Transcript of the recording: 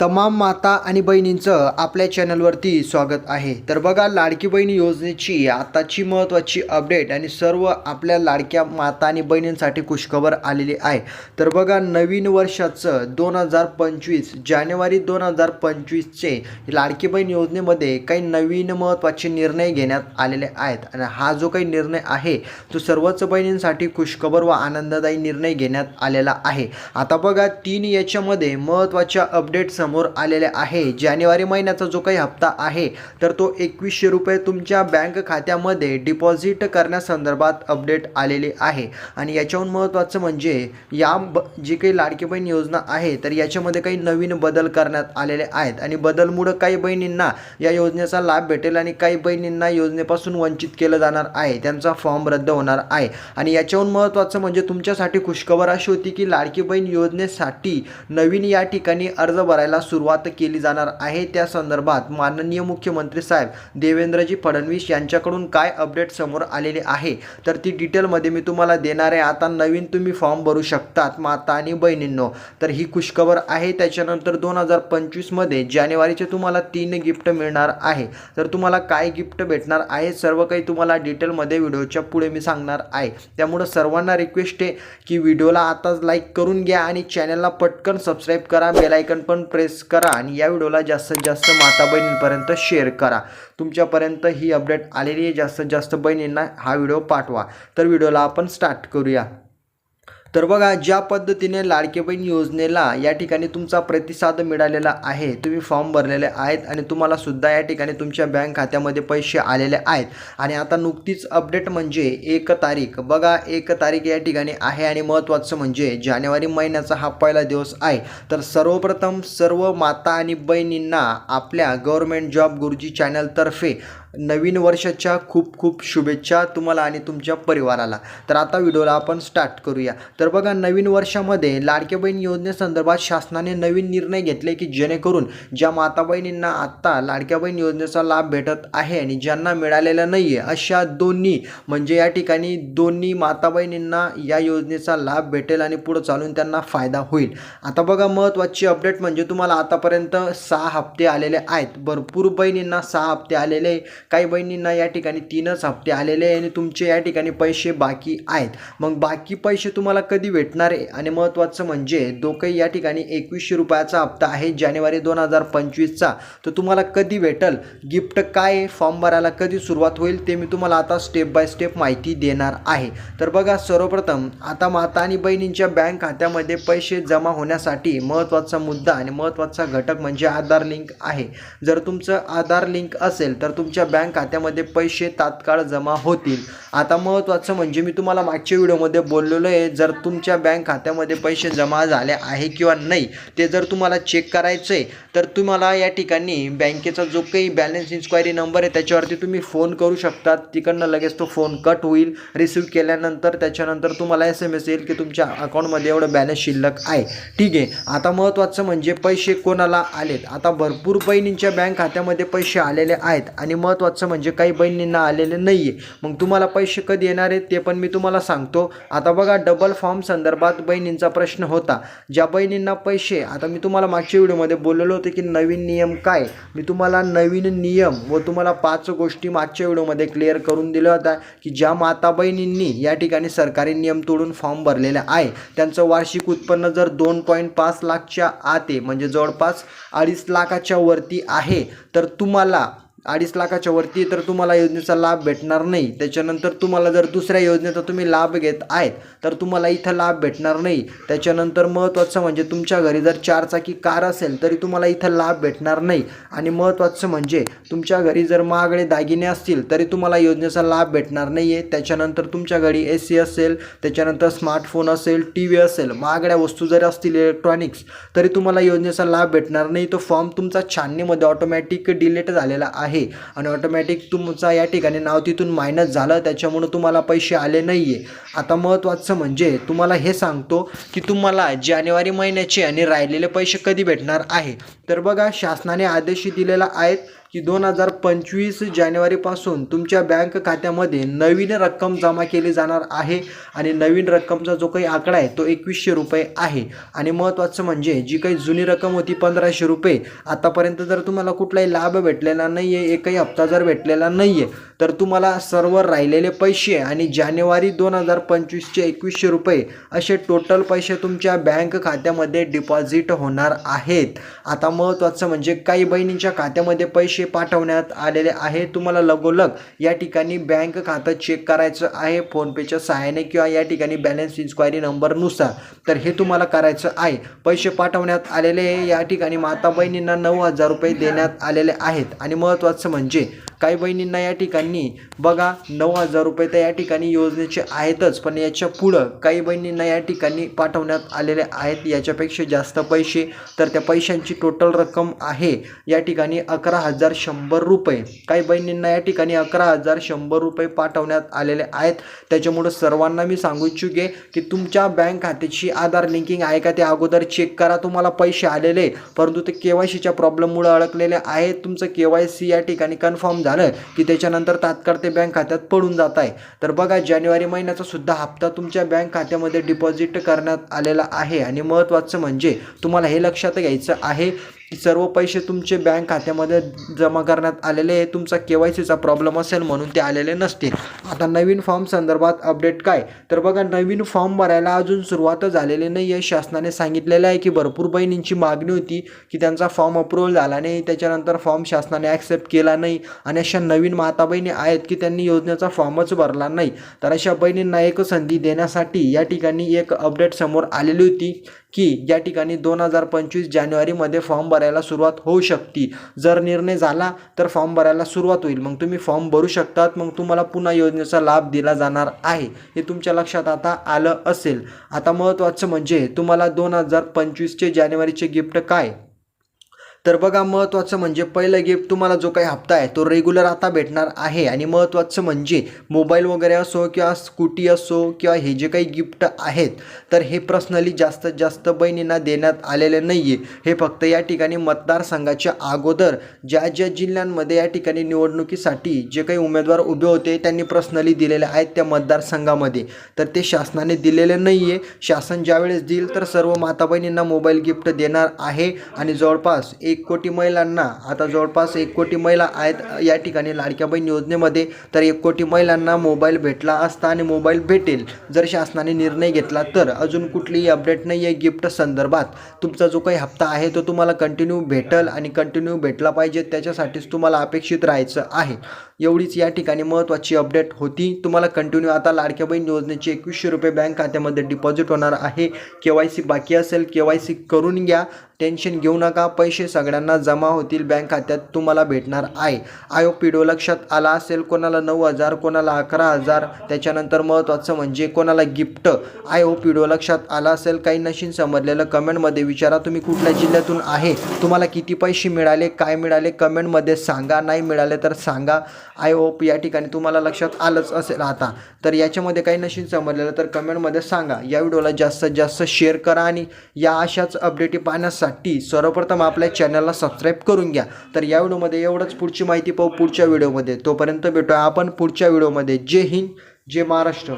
तमाम माता आणि बहिणींचं आपल्या चॅनलवरती स्वागत आहे. तर बघा लाडकी बहिणी योजनेची आताची महत्त्वाची अपडेट आणि सर्व आपल्या लाडक्या माता आणि बहिणींसाठी खुशखबर आलेली आहे. तर बघा नवीन वर्षाचं दोन हजार पंचवीस जानेवारी दोन हजार पंचवीसचे लाडकी बहीण योजनेमध्ये काही नवीन महत्त्वाचे निर्णय घेण्यात आलेले आहेत. आणि हा जो काही निर्णय आहे तो सर्वच बहिणींसाठी खुशखबर व आनंददायी निर्णय घेण्यात आलेला आहे. आता बघा तीन याच्यामध्ये महत्त्वाच्या अपडेट समोर आलेले आहे. जानेवारी महिन्याचा जो काही हप्ता आहे तर तो एकवीसशे रुपये तुमच्या बँक खात्यामध्ये डिपॉझिट करण्यासंदर्भात अपडेट आलेले आहे. आणि याच्याहून महत्त्वाचं म्हणजे या ब जी काही लाडकी बहीण योजना आहे तर याच्यामध्ये काही नवीन बदल करण्यात आलेले आहेत. आणि बदलमुळं काही बहिणींना या योजनेचा लाभ भेटेल आणि काही बहिणींना योजनेपासून वंचित केलं जाणार आहे. त्यांचा फॉर्म रद्द होणार आहे. आणि याच्याहून महत्त्वाचं म्हणजे तुमच्यासाठी खुशखबर अशी होती की लाडकी बहीण योजनेसाठी नवीन या ठिकाणी अर्ज भरायला सुरुवात केली जाणार आहे. त्या संदर्भात माननीय मुख्यमंत्री साहेब देवेंद्रजी फडणवीस यांच्याकडून काय अपडेट समोर आलेले आहे? तर ती डिटेलमध्ये मी तुम्हाला देणार आहे. आता नवीन तुम्ही फॉर्म भरू शकतात माता आणि बहिणींनो. तर ही खुशखबर आहे. त्याच्यानंतर दोन हजार पंचवीसमध्ये जानेवारीचे तुम्हाला तीन गिफ्ट मिळणार आहे. तर तुम्हाला काय गिफ्ट भेटणार आहे? सर्व काही तुम्हाला डिटेलमध्ये व्हिडिओच्या पुढे मी सांगणार आहे. त्यामुळं सर्वांना रिक्वेस्ट आहे की व्हिडिओला आताच लाईक करून घ्या आणि चॅनलला पटकन सबस्क्राईब करा. बेलायकन पण प्रेस करा आणि या व्हिडिओला जास्तीत जास्त माता बहिणींपर्यंत शेअर करा. तुमच्यापर्यंत ही अपडेट आलेली आहे. जास्तीत जास्त बहिणींना हा व्हिडिओ पाठवा. तर व्हिडिओला आपण स्टार्ट करूया. तर बघा ज्या पद्धतीने लाडके बहीण योजनेला या ठिकाणी तुमचा प्रतिसाद मिळालेला आहे तुम्ही फॉर्म भरलेले आहेत आणि तुम्हाला सुद्धा या ठिकाणी तुमच्या बँक खात्यामध्ये पैसे आलेले आहेत. आणि आता नुकतीच अपडेट म्हणजे एक तारीख. बघा एक तारीख या ठिकाणी आहे आणि महत्त्वाचं म्हणजे जानेवारी महिन्याचा हा पहिला दिवस आहे. तर सर्वप्रथम सर्व माता आणि बहिणींना आपल्या गव्हर्मेंट जॉब गुरुजी चॅनलतर्फे नवीन वर्षाच्या खूप खूप शुभेच्छा तुम्हाला आणि तुमच्या परिवाराला. तर आता व्हिडिओला आपण स्टार्ट करूया. तर बघा नवीन वर्षामध्ये लाडके बहीण योजनेसंदर्भात शासनाने नवीन निर्णय घेतले की जेणेकरून ज्या माता बहिणींना आत्ता लाडक्या बहीण योजनेचा लाभ भेटत आहे आणि ज्यांना मिळालेला नाही आहे अशा दोन्ही म्हणजे या ठिकाणी दोन्ही माता बहिणींना या योजनेचा लाभ भेटेल आणि पुढं चालून त्यांना फायदा होईल. आता बघा महत्त्वाची अपडेट म्हणजे तुम्हाला आतापर्यंत सहा हप्ते आलेले आहेत. भरपूर बहिणींना सहा हप्ते आलेले काही बहिणींना या ठिकाणी तीनच हप्ते आलेले आहे आणि तुमचे या ठिकाणी पैसे बाकी आहेत. मग बाकी पैसे तुम्हाला कधी भेटणार आहे? आणि महत्त्वाचं म्हणजे जो काही या ठिकाणी एकवीसशे रुपयाचा हप्ता आहे जानेवारी दोन हजार पंचवीसचा. तो तुम्हाला कधी भेटल? गिफ्ट काय फॉर्म भरायला कधी सुरुवात होईल? ते मी तुम्हाला आता स्टेप बाय स्टेप माहिती देणार आहे. तर बघा सर्वप्रथम आता माता आणि बहिणींच्या बँक खात्यामध्ये पैसे जमा होण्यासाठी महत्त्वाचा मुद्दा आणि महत्त्वाचा घटक म्हणजे आधार लिंक आहे. जर तुमचं आधार लिंक असेल तर तुमच्या बँक बँक खात्यामध्ये पैसे तात्काळ जमा होतील. आता महत्त्वाचं म्हणजे मी तुम्हाला मागच्या व्हिडिओमध्ये बोललेलो आहे जर तुमच्या बँक खात्यामध्ये पैसे जमा झाले आहे किंवा नाही ते जर तुम्हाला चेक करायचं आहे तर तुम्हाला या ठिकाणी बँकेचा जो काही बॅलन्स इन्क्वायरी नंबर आहे त्याच्यावरती तुम्ही फोन करू शकतात तिकडनं लगेच तो फोन कट होईल. रिसिव्ह केल्यानंतर त्याच्यानंतर तुम्हाला एस एम एस येईल की तुमच्या अकाउंटमध्ये एवढं बॅलन्स शिल्लक आहे. ठीक आहे. आता महत्त्वाचं म्हणजे पैसे कोणाला आलेत? आता भरपूर बहिणींच्या बँक खात्यामध्ये पैसे आलेले आहेत आणि महत्त्वाचं म्हणजे काही बहिणींना आलेले नाही आहे मग तुम्हाला पैसे कधी येणार आहेत ते पण मी तुम्हाला सांगतो. आता बघा डबल फॉर्म संदर्भात बहिणींचा प्रश्न होता. ज्या बहिणींना पैसे आता मी तुम्हाला मागच्या व्हिडिओमध्ये बोललेलो होते की नवीन नियम काय? मी तुम्हाला नवीन नियम व तुम्हाला पाच गोष्टी मागच्या व्हिडिओमध्ये क्लिअर करून दिल्या होत्या की ज्या माता बहिणींनी या ठिकाणी सरकारी नियम तोडून फॉर्म भरलेला आहे. त्यांचं वार्षिक उत्पन्न जर दोन पॉईंट पाच लाखच्या आत आहे म्हणजे जवळपास अडीच लाखाच्या वरती आहे तर तुम्हाला अडीच लाखाच्या वरती तर तुम्हाला योजनेचा लाभ भेटणार नाही. त्याच्यानंतर तुम्हाला जर दुसऱ्या योजनेचा तुम्ही लाभ घेत आहेत तर तुम्हाला इथं लाभ भेटणार नाही. त्याच्यानंतर महत्त्वाचं म्हणजे तुमच्या घरी जर चारचाकी कार असेल तरी तुम्हाला इथं लाभ भेटणार नाही. आणि महत्त्वाचं म्हणजे तुमच्या घरी जर महागडे दागिने असतील तरी तुम्हाला योजनेचा लाभ भेटणार नाही आहे त्याच्यानंतर तुमच्या घरी ए सी असेल त्याच्यानंतर स्मार्टफोन असेल टी व्ही असेल महागड्या वस्तू जरी असतील इलेक्ट्रॉनिक्स तरी तुम्हाला योजनेचा लाभ भेटणार नाही. तो फॉर्म तुमचा छाननीमध्ये ऑटोमॅटिक डिलीट झालेला आहे. आहे. आणि ऑटोमॅटिक तुमचा या ठिकाणी नाव तिथून मायनस झालं त्याच्यामुळं तुम्हाला पैसे आले नाही आहे आता महत्त्वाचं म्हणजे तुम्हाला हे सांगतो की तुम्हाला जानेवारी महिन्याचे आणि राहिलेले पैसे कधी भेटणार आहे? तर बघा शासनाने आदेश दिलेला आहेत. की दोन हजार पंचवीस जानेवारीपासून तुमच्या बँक खात्यामध्ये नवीन रक्कम जमा केली जाणार आहे आणि नवीन रक्कमचा जो काही आकडा आहे तो एकवीसशे रुपये आहे. आणि महत्त्वाचं म्हणजे जी काही जुनी रक्कम होती पंधराशे रुपये आतापर्यंत जर तुम्हाला कुठलाही लाभ भेटलेला नाही आहे एकही हप्ता जर भेटलेला नाही आहे तर तुम्हाला सर्व राहिलेले पैसे आणि जानेवारी दोन हजार पंचवीसचे एकवीसशे रुपये असे टोटल पैसे तुमच्या बँक खात्यामध्ये डिपॉझिट होणार आहेत. आता महत्त्वाचं म्हणजे काही बहिणींच्या खात्यामध्ये पैसे पैसे पाठवण्यात आलेले आहे. तुम्हाला लगोलग या ठिकाणी बँक खातं चेक करायचं आहे. फोनपेच्या सहाय्याने किंवा या ठिकाणी बॅलन्स इन्क्वायरी नंबरनुसार तर हे तुम्हाला करायचं आहे. पैसे पाठवण्यात आलेले या ठिकाणी माता बहिणींना नऊ हजार रुपये देण्यात आलेले आहेत. आणि महत्त्वाचं म्हणजे काही बहिणींना या ठिकाणी बघा नऊ हजार रुपये तर या ठिकाणी योजनेचे आहेतच पण याच्या पुढं काही बहिणींना या ठिकाणी पाठवण्यात आलेले आहेत. याच्यापेक्षा जास्त पैसे तर त्या पैशांची टोटल रक्कम आहे या ठिकाणी अकरा हजार शंभर रुपये. काही बहिणींना या ठिकाणी अकरा हजार शंभर रुपये पाठवण्यात आलेले आहेत. त्याच्यामुळं सर्वांना मी सांगू इच्छुके की तुमच्या बँक खात्याची आधार लिंकिंग आहे का ते अगोदर चेक करा. तुम्हाला पैसे आलेले परंतु ते के वाय सीच्या प्रॉब्लेममुळे अडकलेले आहेत. तुमचं के वाय सी या ठिकाणी कन्फर्म झालं की त्याच्यानंतर तात्काळ ते बँक खात्यात पडून जात आहे. तर बघा जानेवारी महिन्याचा सुद्धा हप्ता तुमच्या बँक खात्यामध्ये डिपॉझिट करण्यात आलेला आहे. आणि महत्त्वाचं म्हणजे तुम्हाला हे लक्षात घ्यायचं आहे सर्व पैसे तुमचे बँक खात्यामध्ये जमा करण्यात आलेले आहे. तुमचा के वाय सीचा प्रॉब्लेम असेल म्हणून ते आलेले नसतील. आता नवीन फॉर्म संदर्भात अपडेट काय? तर बघा नवीन फॉर्म भरायला अजून सुरुवात झालेली नाही आहे शासनाने सांगितलेलं आहे की भरपूर बहिणींची मागणी होती की त्यांचा फॉर्म अप्रुव्हल झाला नाही. त्याच्यानंतर फॉर्म शासनाने ॲक्सेप्ट केला नाही. आणि अशा नवीन माता बहिणी आहेत की त्यांनी योजनेचा फॉर्मच भरला नाही. तर अशा बहिणींना एक संधी देण्यासाठी या ठिकाणी एक अपडेट समोर आलेली होती. की या ठिकाणी दोन हजार पंचवीस जानेवारीमध्ये फॉर्म भरायला सुरुवात होऊ शकते. जर निर्णय झाला तर फॉर्म भरायला सुरुवात होईल. मग तुम्ही फॉर्म भरू शकतात. मग तुम्हाला पुन्हा योजनेचा लाभ दिला जाणार आहे. हे तुमच्या लक्षात आता आलं असेल. आता महत्त्वाचं म्हणजे तुम्हाला दोन हजार पंचवीसचे जानेवारीचे गिफ्ट काय? तर बघा महत्त्वाचं म्हणजे पहिलं गिफ्ट तुम्हाला जो काही हप्ता आहे तो रेग्युलर आता भेटणार आहे. आणि महत्त्वाचं म्हणजे मोबाईल वगैरे असो किंवा स्कूटी असो किंवा हे जे काही गिफ्ट आहेत तर हे पर्सनली जास्तीत जास्त बहिणींना देण्यात आलेले नाही आहे हे फक्त या ठिकाणी मतदारसंघाच्या अगोदर ज्या ज्या जिल्ह्यांमध्ये या ठिकाणी निवडणुकीसाठी जे काही उमेदवार उभे होते त्यांनी पर्सनली दिलेले आहेत त्या मतदारसंघामध्ये. तर ते शासनाने दिलेले नाही आहे शासन ज्यावेळेस देईल तर सर्व माता बहिणींना मोबाईल गिफ्ट देणार आहे. आणि जवळपास एक कोटी महिलांना आता जवळपास एक कोटी महिला आहेत या ठिकाणी लाडक्या बहीण योजनेमध्ये तर एक कोटी महिलांना मोबाईल भेटला असता आणि मोबाईल भेटेल जर शासनाने निर्णय घेतला तर. अजून कुठलीही अपडेट नाही आहे गिफ्ट संदर्भात. तुमचा जो काही हप्ता आहे तो तुम्हाला कंटिन्यू भेटल आणि कंटिन्यू भेटला पाहिजे त्याच्यासाठीच तुम्हाला अपेक्षित राहायचं आहे. एवढीच या ठिकाणी महत्त्वाची अपडेट होती. तुम्हाला कंटिन्यू आता लाडक्या बहीण योजनेचे एकवीसशे रुपये बँक खात्यामध्ये डिपॉझिट होणार आहे. के वाय सी बाकी असेल के वाय सी करून घ्या. टेन्शन घेऊ नका. पैसे सगळ्यांना जमा होतील बँक खात्यात तुम्हाला भेटणार आहे. आयोग पिढो लक्षात आला असेल कोणाला नऊ हजार कोणाला अकरा हजार. त्याच्यानंतर महत्त्वाचं म्हणजे कोणाला गिफ्ट. आय ओ पी लक्षात आला असेल काही नशीन समजलेलं कमेंटमध्ये विचारा तुम्ही कुठल्या जिल्ह्यातून आहे. तुम्हाला किती पैसे मिळाले काय मिळाले कमेंटमध्ये सांगा नाही मिळाले तर सांगा. आय होप या ठिकाणी तुम्हाला लक्षात आलंच असेल आता. तर याच्यामध्ये काही नशीन समजलेलं तर कमेंटमध्ये सांगा. या व्हिडिओला जास्तीत जास्त शेअर करा आणि या अशाच अपडेटी पाहण्यासाठी सर्वप्रथम आपल्या चॅनलला सबस्क्राईब करून घ्या. तर या व्हिडिओमध्ये एवढंच. पुढची माहिती पाहू पुढच्या व्हिडिओमध्ये. तोपर्यंत भेटूया आपण पुढच्या व्हिडिओमध्ये. जय हिंद जय महाराष्ट्र.